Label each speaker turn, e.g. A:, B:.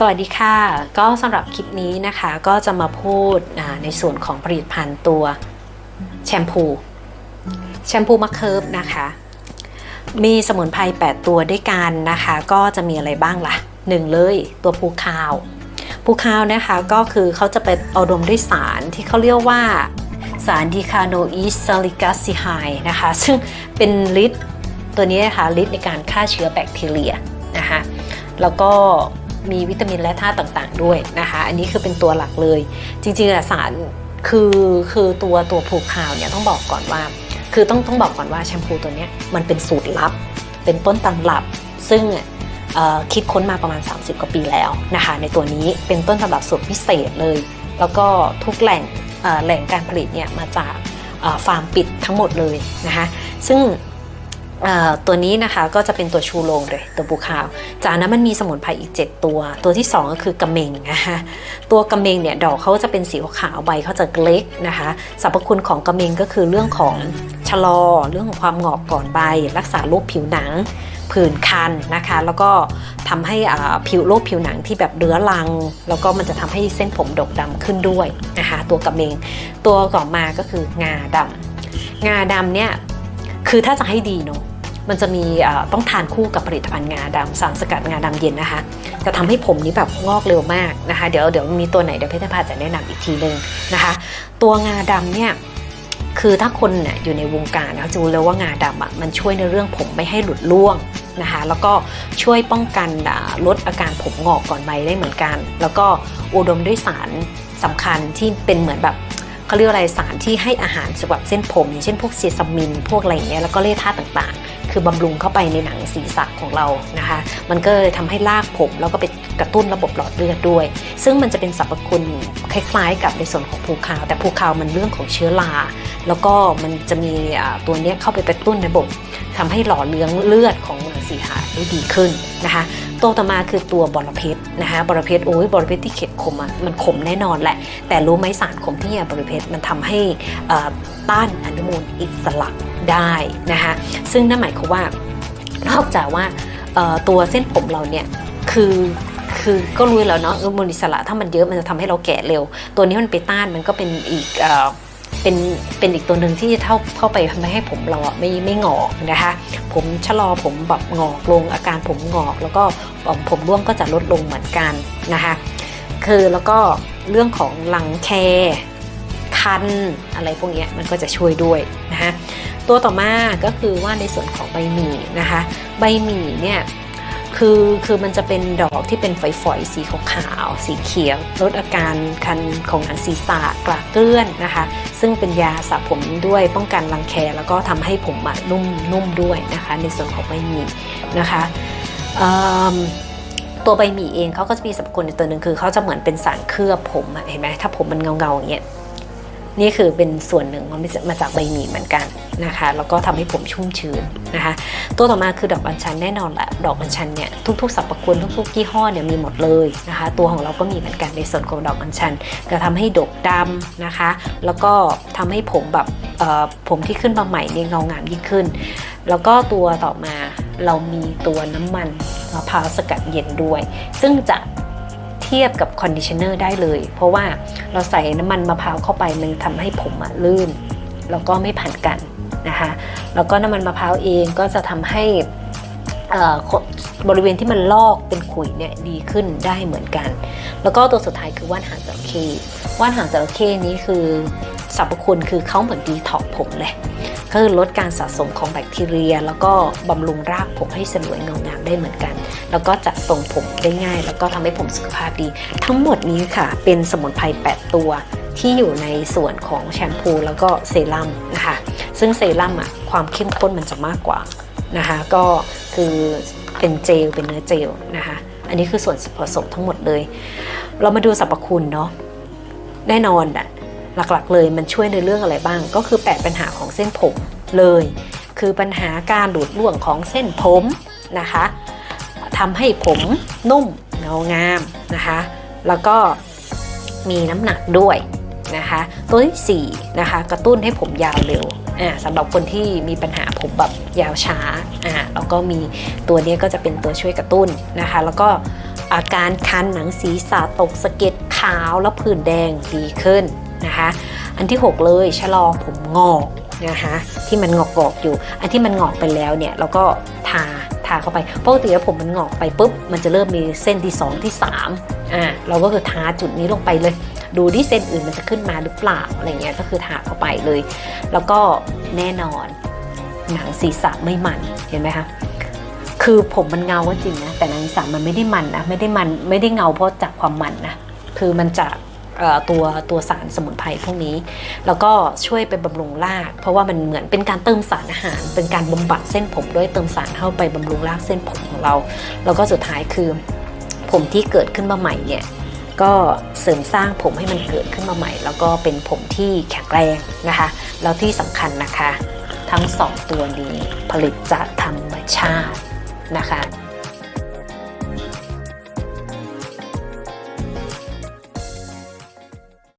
A: สวัสดีค่ะ ก็สำหรับคลิปนี้นะคะก็จะมาพูดในส่วนของผลิตภัณฑ์ตัวแชมพูแชมพูมะเคิร์ฟนะคะ มีสมุนไพร8ตัวด้วยกันนะคะ ก็จะมีอะไรบ้างล่ะหนึ่งเลยตัวปูคาวปูคาวนะคะก็คือเขาจะเป็นเอาดมด้วยสารที่เขาเรียกว่าสารดีคาโนอีสซาลิกัสซิไฮนะคะ ซึ่งเป็นฤทธิ์ตัวนี้นะคะฤทธิ์ในการฆ่าเชื้อแบคทีเรียนะคะแล้วก็ มีวิตามินและธาตุต่างๆ ด้วยนะคะ อันนี้คือเป็นตัวหลักเลย จริงๆอะสารคือคือตัวตัวผูคาวเนี่ยต้องบอกก่อนว่า คือต้องต้องบอกก่อนว่าแชมพูตัวเนี้ยมันเป็นสูตรลับ เป็นต้นตำรับ ซึ่งคิดค้นมาประมาณ 30 กว่าปีแล้วนะคะ ในตัวนี้เป็นต้นตำรับสูตรพิเศษเลย แล้วก็ทุกแหล่งแหล่งการผลิตเนี่ยมาจากฟาร์มปิดทั้งหมดเลยนะคะ ซึ่ง ตัวนี้นะคะก็จะเป็นตัวชูโรงเลยตัวปูคาว จากนั้นมันมีสมุนไพรอีก 7 ตัว ตัวที่ 2 ก็คือกระเมงนะคะตัวกระเมงเนี่ยดอกเขาจะเป็นสีขาวใบเขาจะเล็กนะคะสรรพคุณของกระเมงก็คือเรื่องของชะลอ เรื่องของความหงอกก่อนใบ รักษาโรคผิวหนังผื่นคันนะคะ แล้วก็ทำให้อ่าผิวโรคผิวหนังที่แบบเรื้อรัง แล้วก็มันจะทำให้เส้นผมดกดำขึ้นด้วยนะคะตัวกระเมงตัวต่อมาก็คืองาดำงาดำเนี่ยคือถ้าจะให้ดีเนาะ มันจะมีต้องทานคู่กับผลิตภัณฑ์งาดำสารสกัดงาดำเย็นนะคะ จะทำให้ผมนี้แบบงอกเร็วมากนะคะ เดี๋ยวเดี๋ยวมีตัวไหนเดี๋ยวเพชรพาจะแนะนำอีกทีหนึ่งนะคะ ตัวงาดำเนี่ยคือถ้าคนเนี่ยอยู่ในวงการนะจะรู้เลยว่างาดำอะมันช่วยในเรื่องผมไม่ให้หลุดร่วงนะคะแล้วก็ช่วยป้องกันลดอาการผมงอกก่อนใบได้เหมือนกัน แล้วก็อุดมด้วยสารสำคัญที่เป็นเหมือนแบบเขาเรียกอะไรสารที่ให้อาหารสำหรับเส้นผม อย่างเช่นพวกเซซามิน พวกอะไรอย่างเงี้ยแล้วก็เล่ธาตุต่างๆ คือบำรุงเข้าไปในหนังศีรษะของเรานะคะ มันก็เลยทำให้ลากผมแล้วก็ไปกระตุ้นระบบหลอดเลือดด้วย ซึ่งมันจะเป็นสรรพคุณคล้ายๆ กับในส่วนของภูคาว แต่ภูคาวมันเรื่องของเชื้อรา แล้วก็มันจะมีตัวนี้เข้าไปกระตุ้นระบบทำให้หล่อเลี้ยงเลือดของหนังศีรษะได้ดีขึ้นนะคะ ตัวต่อมาคือตัวบอระเพ็ดนะคะบอระเพ็ดโอ้ยบอระเพ็ดที่เข็ดขมอะมันขมแน่นอนแหละ แต่รู้ไหมสารขมที่ยาบอระเพ็ดมันทำให้อ่อต้านอนุมูลอิสระได้นะคะซึ่งนั่นหมายความว่านอกจากว่าเอ่อตัวเส้นผมเราเนี่ยคือคือก็รู้แล้วเนาะอนุมูลอิสระถ้ามันเยอะมันจะทำให้เราแก่เร็ว ตัวนี้มันไปต้านมันก็เป็นอีก เป็นเป็นอีกตัวหนึ่งที่จะเข้าเข้าไปทำให้ผมเราอะไม่ไม่งอกนะคะ ผมชะลอผมแบบงอกลงอาการผมงอก แล้วก็ผมร่วงก็จะลดลงเหมือนกันนะคะคือแล้วก็เรื่องของหลังแคคันอะไรพวกนี้มันก็จะช่วยด้วยนะคะตัวต่อมาก็คือว่าในส่วนของใบหมี่นะคะ ใบหมี่เนี่ย คือคือมันจะเป็นดอกที่เป็นฝอยๆ สีขาวๆสีเขียวลดอาการคันของหนังศีรษะกลากเกลื่อนนะคะ ซึ่งเป็นยาสระผมด้วยป้องกันรังแคแล้วก็ทำให้ผมนุ่มนุ่มด้วยนะคะ ในส่วนของใบหมี่นะคะตัวใบหมี่เองเขาก็จะมีสรรพคุณในตัวหนึ่งคือเขาจะเหมือนเป็นสารเคลือบผมเห็นไหมถ้าผมมันเงาเงาๆอย่างเงี้ย นี่คือเป็นส่วนหนึ่งมันมาจากใบหมี่เหมือนกันนะคะ แล้วก็ทำให้ผมชุ่มชื้นนะคะ ตัวต่อมาคือดอกอัญชันแน่นอนแหละดอกอัญชันเนี่ยทุกๆสรรพคุณทุกๆยี่ห้อเนี่ยมีหมดเลยนะคะ ตัวของเราก็มีเหมือนกันในส่วนของดอกอัญชันจะทำให้ดกดำนะคะ แล้วก็ทำให้ผมแบบเอ่อผมที่ขึ้นมาใหม่เนี่ยเงางามยิ่งขึ้น แล้วก็ตัวต่อมาเรามีตัวน้ำมันมะพร้าวสกัดเย็นด้วย ซึ่งจะ เทียบกับคอนดิชเนอร์ได้เลย เพราะว่าเราใส่น้ำมันมะพร้าวเข้าไปมันทำให้ผมอะลื่น แล้วก็ไม่ผันกันนะคะแล้วก็น้ำมันมะพร้าวเองก็จะทำให้อ่อบริเวณที่มันลอกเป็นขุยเนี่ยดีขึ้นได้เหมือนกัน แล้วก็ตัวสุดท้ายคือว่านหางจระเข้ว่านหางจระเข้นี้คือ สรรพคุณคือเขาเหมือนดีท็อกผมเลยก็คือลดการสะสมของแบคทีเรีย แล้วก็บำรุงรากผมให้สลวยเงางามได้เหมือนกัน แล้วก็จัดทรงผมได้ง่าย แล้วก็ทำให้ผมสุขภาพดี ทั้งหมดนี้ค่ะ เป็นสมุนไพร8 ตัวที่อยู่ในส่วนของแชมพูแล้วก็เซรั่มนะคะ ซึ่งเซรั่มอะความเข้มข้นมันจะมากกว่านะคะ ก็คือเป็นเจลเป็นเนื้อเจลนะคะ อันนี้คือส่วนผสมทั้งหมดเลย เรามาดูสรรพคุณเนาะแน่นอนอะ หลักๆ เลยมันช่วยในเรื่องอะไรบ้าง ก็คือแปดปัญหาของเส้นผมเลย คือปัญหาการหลุดร่วงของเส้นผมนะคะทำให้ผมนุ่มเงางามนะคะ แล้วก็มีน้ำหนักด้วยนะคะตัวที่4นะคะกระตุ้นให้ผมยาวเร็วอ่าสำหรับคนที่มีปัญหาผมแบบยาวช้าอ่าแล้วก็มีตัวนี้ก็จะเป็นตัวช่วยกระตุ้นนะคะ แล้วก็อาการคันหนังศีรษะตกสะเก็ดขาวแล้วผื่นแดงดีขึ้น นะคะ อันที่ 6 เลยชะลอผมงอกนะคะที่มันงอกๆอยู่ อันที่มันงอกไปแล้วเนี่ยเราก็ทาทาเข้าไปปกติแล้วผมมันงอกไปปุ๊บมันจะเริ่มมีเส้นที่ 2 ที่3อ่าเราก็คือทาจุดนี้ลงไปเลย ดูที่เส้นอื่นมันจะขึ้นมาหรือเปล่าอะไรเงี้ยก็คือทาเข้าไปเลย แล้วก็แน่นอนหนังศีรษะไม่มันเห็นไหมคะคือผมมันเงาก็จริงนะแต่หนังศีรษะมันไม่ได้มันนะไม่ได้มันไม่ได้เงาเพราะจากความมันนะคือมันจากเอ่อ ตัวตัวสารสมุนไพรพวกนี้ แล้วก็ช่วยไปบำรุงราก เพราะว่ามันเหมือนเป็นการเติมสารอาหาร เป็นการบำบัดเส้นผมด้วยเติมสารเข้าไปบำรุงรากเส้นผมของเรา แล้วก็สุดท้ายคือ ผมที่เกิดขึ้นมาใหม่เนี่ยก็เสริมสร้างผมให้มันเกิดขึ้นมาใหม่ แล้วก็เป็นผมที่แข็งแรงนะคะ แล้วที่สำคัญนะคะ ทั้งสองตัวนี้ผลิตจากธรรมชาตินะคะ